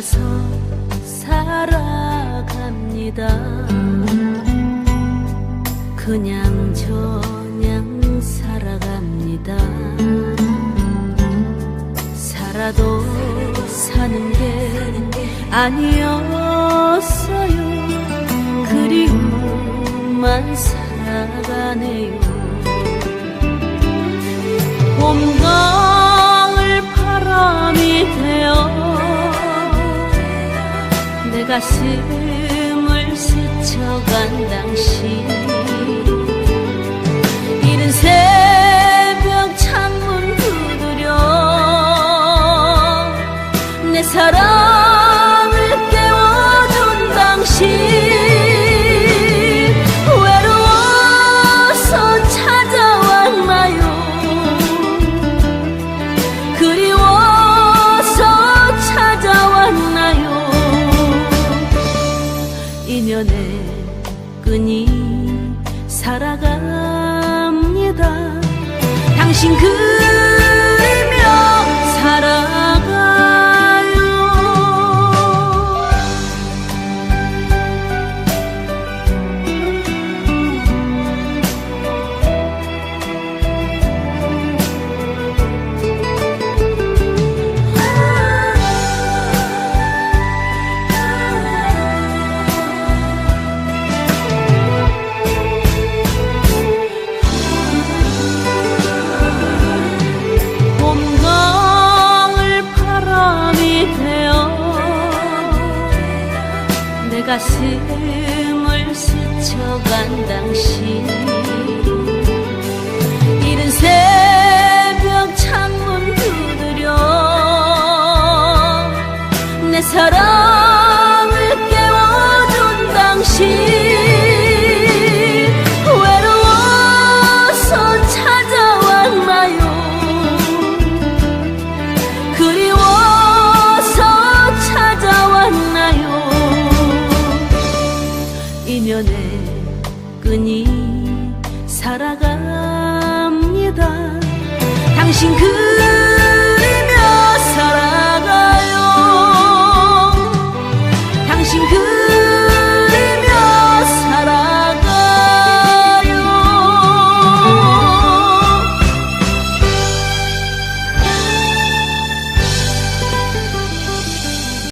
따라서 살아갑니다 그냥 저냥 살아갑니다 살아도 사는 게 아니었어요 그리움만 사. 내 가슴을 스쳐간 당신. 이른 새벽 창문 두드려 내 사랑 인연의 끈이 살아갑니다. 당신 그 내 가슴을 스쳐간 당신 인연의 끈이 살아갑니다. 당신 그